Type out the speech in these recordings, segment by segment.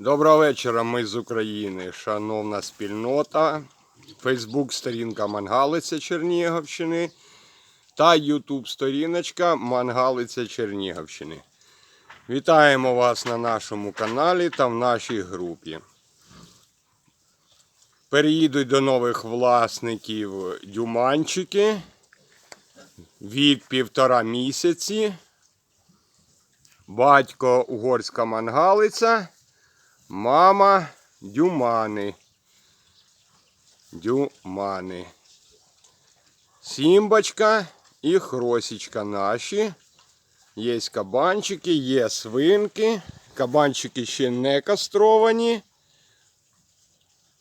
Доброго вечора, ми з України, шановна спільнота, Фейсбук сторінка Мангалиця Чернігівщини та Ютуб сторіночка Мангалиця Чернігівщини. Вітаємо вас на нашому каналі та в нашій групі. Переїдуть до нових власників дюманчики від півтора місяці. Батько угорська мангалиця. Мама дюмани. Дюмани. Сімбочка і хросічка наші. Є кабанчики, є свинки. Кабанчики ще не кастровані.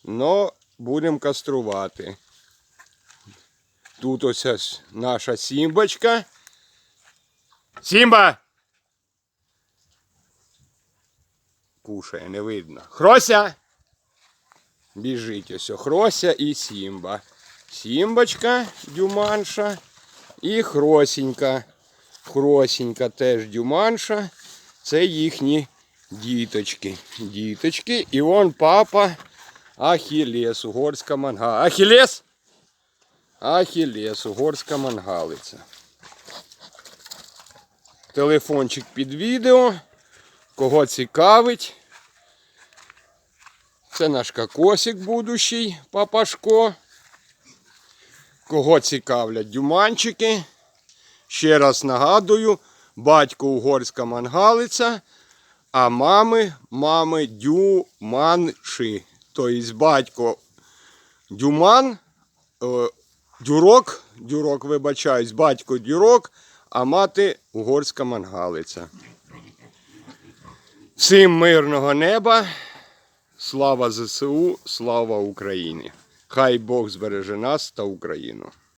Но будемо каструвати. Тут ось наша сімбочка. Сімба! Кушає, не видно. Хрося! Біжить ось Хрося і Сімба. Сімбочка, дюманша і Хросінька. Хросінька теж дюманша. Це їхні діточки. Діточки. І вон папа Ахілес, угорська манга. Ахілес! Ахілес, угорська мангалиця. Телефончик під відео. Кого цікавить. Це наш кокосик будущий, папашко. Кого цікавлять дюманчики. Ще раз нагадую, батько угорська мангалиця, а мами, мами дюманши. Тобто батько дюман, е, дюрок, дюрок, вибачаюсь, батько дюрок, а мати угорська мангалиця. Всім мирного неба. Слава ЗСУ, слава Україні! Хай Бог збереже нас та Україну.